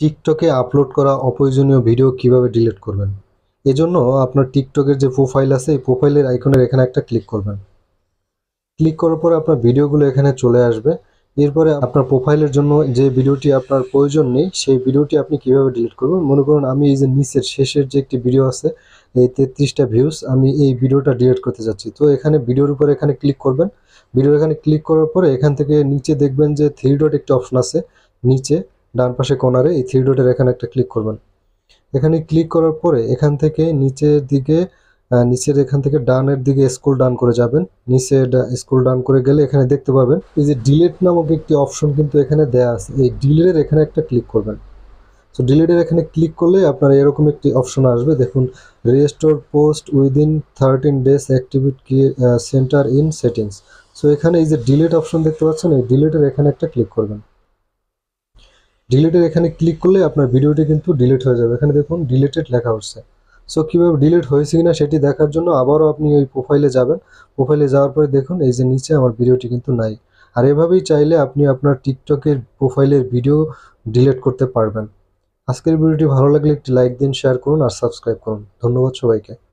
টিকটকে আপলোড করা অপ্রয়োজনীয় ভিডিও কীভাবে ডিলিট করবেন? এজন্য আপনার টিকটকের যে প্রোফাইল আছে, এই প্রোফাইলের আইকনের এখানে একটা ক্লিক করবেন। ক্লিক করার পরে আপনার ভিডিওগুলো এখানে চলে আসবে। এরপরে আপনার প্রোফাইলের জন্য যে ভিডিওটি আপনার প্রয়োজন নেই, সেই ভিডিওটি আপনি কীভাবে ডিলিট করবেন? মনে করুন, আমি এই যে নিচের শেষের যে একটি ভিডিও আছে, এই তেত্রিশটা ভিউজ আমি এই ভিডিওটা ডিলিট করতে যাচ্ছি। তো এখানে ভিডিওর উপরে এখানে ক্লিক করবেন। ভিডিওর এখানে ক্লিক করার পরে এখান থেকে নিচে দেখবেন যে থ্রি ডট একটি অপশন আছে, নিচে ডান পাশে কর্নারে এই থ্রি ডটের এখানে একটা ক্লিক করবেন। এখানে ক্লিক করার পরে এখান থেকে নিচের দিকে নিচের এখান থেকে ডানের দিকে স্কুল ডান করে যাবেন। নিচে স্কুল ডান করে গেলে এখানে দেখতে পাবেন, এই যে ডিলেট নামক একটি অপশন কিন্তু এখানে দেয়া আছে। এই ডিলেটের এখানে একটা ক্লিক করবেন। তো ডিলেটের এখানে ক্লিক করলে আপনার এরকম একটি অপশন আসবে। দেখুন restore post within thirteen days activity কি সেন্টার ইন সেটিংস সো এখানে এই যে ডিলেট অপশন দেখতে পাচ্ছেন, এই ডিলেটের এখানে একটা ক্লিক করবেন। ডিলিটের এখানে ক্লিক করলে আপনার ভিডিওটি কিন্তু ডিলিট হয়ে যাবে। এখানে দেখুন ডিলেটেড লেখা হচ্ছে। সো কীভাবে ডিলিট হয়েছে কিনা সেটি দেখার জন্য আবারও আপনি ওই প্রোফাইলে যাবেন। প্রোফাইলে যাওয়ার পরে দেখুন, এই যে নিচে আমার ভিডিওটি কিন্তু নাই। আর এভাবেই চাইলে আপনি আপনার টিকটকের প্রোফাইলের ভিডিও ডিলিট করতে পারবেন। আজকের ভিডিওটি ভালো লাগলে একটি লাইক দিন শেয়ার করুন আর সাবস্ক্রাইব করুন। ধন্যবাদ সবাইকে।